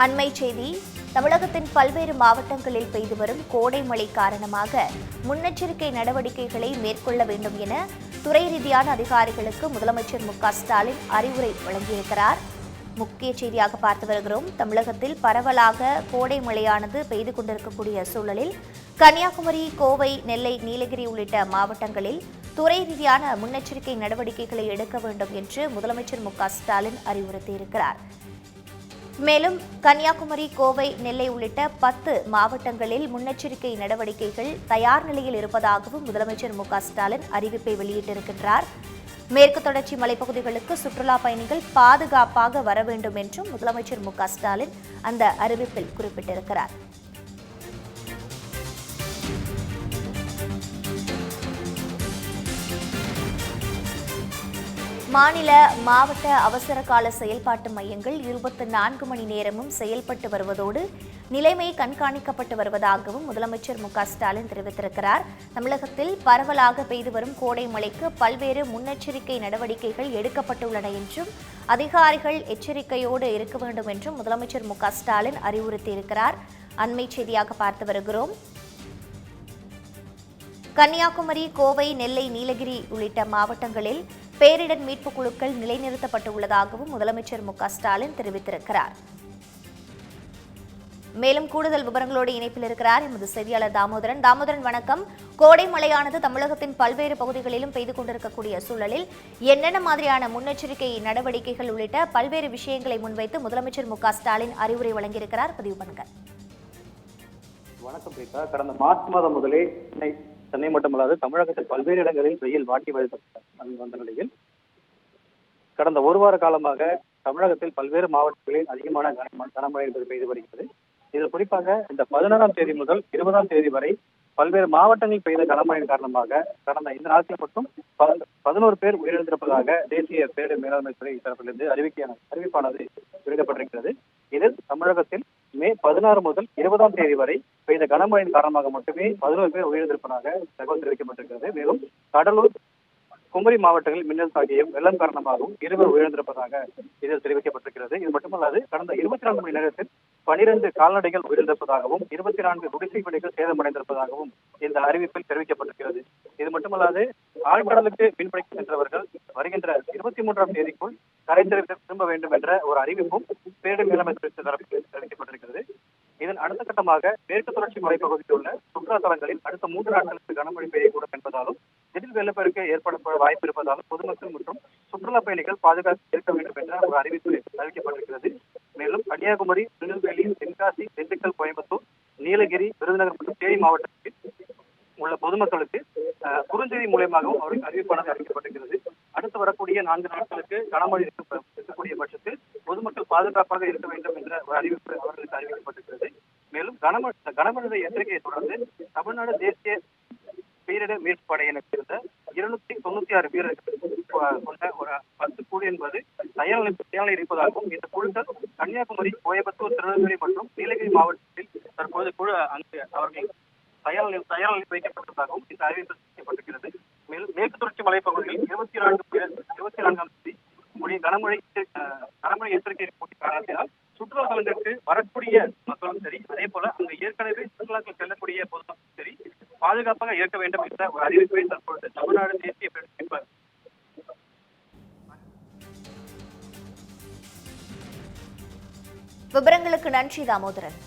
அண்மை செய்தி தமிழகத்தின் பல்வேறு மாவட்டங்களில் பெய்து வரும் கோடை மழை காரணமாக முன்னெச்சரிக்கை நடவடிக்கைகளை மேற்கொள்ள வேண்டும் என துறை ரீதியான அதிகாரிகளுக்கு முதலமைச்சர் மு க ஸ்டாலின் அறிவுரை வழங்கியிருக்கிறார். முக்கிய செய்தியாக பார்த்து வருகிறோம். தமிழகத்தில் பரவலாக கோடை மழையானது பெய்து கொண்டிருக்கக்கூடிய சூழலில் கன்னியாகுமரி கோவை நெல்லை நீலகிரி உள்ளிட்ட மாவட்டங்களில் துறை ரீதியான முன்னெச்சரிக்கை நடவடிக்கைகளை எடுக்க வேண்டும் என்று முதலமைச்சர் மு க ஸ்டாலின் அறிவுறுத்தியிருக்கிறார். மேலும் கன்னியாகுமரி கோவை நெல்லை உள்ளிட்ட பத்து மாவட்டங்களில் முன்னெச்சரிக்கை நடவடிக்கைகள் தயார் நிலையில் இருப்பதாகவும் முதலமைச்சர் மு ஸ்டாலின் அறிவிப்பை வெளியிட்டிருக்கின்றார். மேற்கு தொடர்ச்சி மலைப்பகுதிகளுக்கு சுற்றுலா பயணிகள் பாதுகாப்பாக வர வேண்டும் என்றும் முதலமைச்சர் மு ஸ்டாலின் அந்த அறிவிப்பில் குறிப்பிட்டிருக்கிறார். மாநில மாவட்ட அவசர கால செயல்பாட்டு மையங்கள் இருபத்தி நான்கு மணி நேரமும் செயல்பட்டு வருவதோடு நிலைமை கண்காணிக்கப்பட்டு வருவதாகவும் முதலமைச்சர் மு ஸ்டாலின் தெரிவித்திருக்கிறார். தமிழகத்தில் பரவலாக பெய்து வரும் கோடை மழைக்கு பல்வேறு முன்னெச்சரிக்கை நடவடிக்கைகள் எடுக்கப்பட்டுள்ளன என்றும் அதிகாரிகள் எச்சரிக்கையோடு இருக்க வேண்டும் என்றும் முதலமைச்சர் மு ஸ்டாலின் அறிவுறுத்தியிருக்கிறார். அண்மை செய்தியாக பார்த்து வருகிறோம். கன்னியாகுமரி கோவை நெல்லை நீலகிரி உள்ளிட்ட மாவட்டங்களில் பேரிடர் மீட்பு குழுக்கள் நிலைநிறுத்தப்பட்டுள்ளதாகவும் முதலமைச்சர் மு ஸ்டாலின் தெரிவித்திருக்கிறார். மேலும் கூடுதல் விவரங்களோடு இணைப்பில் இருக்கிறார் எமது செய்தியாளர் தாமோதரன். தாமோதரன் வணக்கம். கோடை மழையானது தமிழகத்தின் பல்வேறு பகுதிகளிலும் பெய்து கொண்டிருக்கக்கூடிய சூழலில் என்னென்ன மாதிரியான முன்னெச்சரிக்கை நடவடிக்கைகள் உள்ளிட்ட பல்வேறு விஷயங்களை முன்வைத்து முதலமைச்சர் மு ஸ்டாலின் அறிவுரை வழங்கியிருக்கிறார். பதிவு பண்ணுங்க வணக்கம் பிரீதா கடந்த மார்ச் மாதம் முதலே சென்னை மட்டுமல்லாது தமிழகத்தில் பல்வேறு இடங்களில் வெயில் வாட்டி வந்த வந்த நிலையில் கடந்த ஒரு வார காலமாக தமிழகத்தில் பல்வேறு மாவட்டங்களில் அதிகமான கனமழை என்பது பெய்து வருகிறது. இதில் குறிப்பாக இந்த பதினாறாம் தேதி முதல் இருபதாம் தேதி வரை பல்வேறு மாவட்டங்களில் பெய்த கனமழையின் காரணமாக கடந்த இந்த நாட்கள் மட்டும் பதினோரு பேர் உயிரிழந்திருப்பதாக தேசிய பேரிடர் மேலாண்மை துறை தரப்பிலிருந்து அறிவிக்கையான அறிவிப்பானது வெளியிடப்பட்டிருக்கிறது. இதில் தமிழகத்தில் மே பதினாறு முதல் இருபதாம் தேதி வரை பெய்த கனமழையின் காரணமாக மட்டுமே பதினோரு பேர் உயிரிழந்திருப்பதாக தகவல் தெரிவிக்கப்பட்டிருக்கிறது. மேலும் கடலூர் குமரி மாவட்டங்களில் மின்னல் தாக்கியும் வெள்ளம் காரணமாகவும் இருவர் உயிரிழந்திருப்பதாக இதில் தெரிவிக்கப்பட்டிருக்கிறது. இது மட்டுமல்லாது கடந்த இருபத்தி நான்கு மணி நேரத்தில் பனிரெண்டு கால்நடைகள் உயிரிழந்திருப்பதாகவும் இருபத்தி நான்கு குடிசை வீடுகள் சேதமடைந்திருப்பதாகவும் இந்த அறிவிப்பில் தெரிவிக்கப்பட்டிருக்கிறது. இது மட்டுமல்லாது ஆழ்கடலுக்கு மீன்பிடிக்க சென்றவர்கள் வருகின்ற இருபத்தி மூன்றாம் தேதிக்குள் கரை திரும்ப வேண்டும் என்ற ஒரு அறிவிப்பும் பேரிடர் மேலாண்மை தரப்பில் தெரிவிக்கப்பட்டிருக்கிறது. இதன் அடுத்த கட்டமாக மேற்கு தொடர்ச்சி மலைப்பகுதியில் உள்ள சுற்றுலா தலங்களில் அடுத்த மூன்று நாட்களுக்கு கனமழை பெய்யக்கூடும் என்பதாலும் திடீர் வெள்ளப்பெருக்கு ஏற்பட வாய்ப்பு இருப்பதால் பொதுமக்கள் மற்றும் சுற்றுலா பயணிகள் பாதுகாப்பு இருக்க வேண்டும் என்ற ஒரு அறிவிப்பு அறிவிக்கப்பட்டிருக்கிறது. மேலும் கன்னியாகுமரி திருநெல்வேலி தென்காசி திண்டுக்கல் கோயம்புத்தூர் நீலகிரி விருதுநகர் மற்றும் தேனி மாவட்டத்தில் உள்ள பொதுமக்களுக்கு குறுஞ்செய்தி மூலியமாகவும் அவருக்கு அறிவிப்பானது அறிவிக்கப்பட்டிருக்கிறது. அடுத்து வரக்கூடிய நான்கு நாட்களுக்கு கனமழை இருக்கக்கூடிய பட்சத்தில் பொதுமக்கள் பாதுகாப்பாக இருக்க வேண்டும் என்ற ஒரு அறிவிப்பு அவர்களுக்கு அறிவிக்கப்பட்டிருக்கிறது. மேலும் கனமழை கனமழை எச்சரிக்கையை தொடர்ந்து தமிழ்நாடு தேசிய பேரிடர் மீட்பு படையினர் சேர்ந்த இருநூத்தி தொண்ணூத்தி ஆறு வீரர்கள் கொண்ட ஒரு பத்து குழு என்பது தயார் நிலை- இருப்பதாகவும் இந்த குழுக்கள் கன்னியாகுமரி கோயம்புத்தூர் திருநெல்வேலி மற்றும் நீலகிரி மாவட்டத்தில் தற்போது குழு அங்கு அவர்கள் தயார் நிலை- தயார் நிலையில் வைக்கப்பட்டதாகவும் இந்த அறிவிப்பு செய்யப்பட்டிருக்கிறது. மேலும் மேற்கு தொடர்ச்சி மலைப்பகுதியில் இருபத்தி நான்கு பேர் இருபத்தி நான்காம் தேதி மொழி கனமழை கனமழை எச்சரிக்கை காரணத்தினால் சுற்றுலா தலங்களுக்கு வரக்கூடிய மக்களும் சரி அதே போல அங்கு ஏற்கனவே சுற்றுலாக்கள் செல்லக்கூடிய பொதுமக்களும் சரி பாதுகாப்பாக இருக்க வேண்டும் என்ற ஒரு அறிவிப்பை தற்பொழுது தமிழ்நாடு தேசிய பேரிடர் விவரங்களுக்கு நன்றி தாமோதரன்.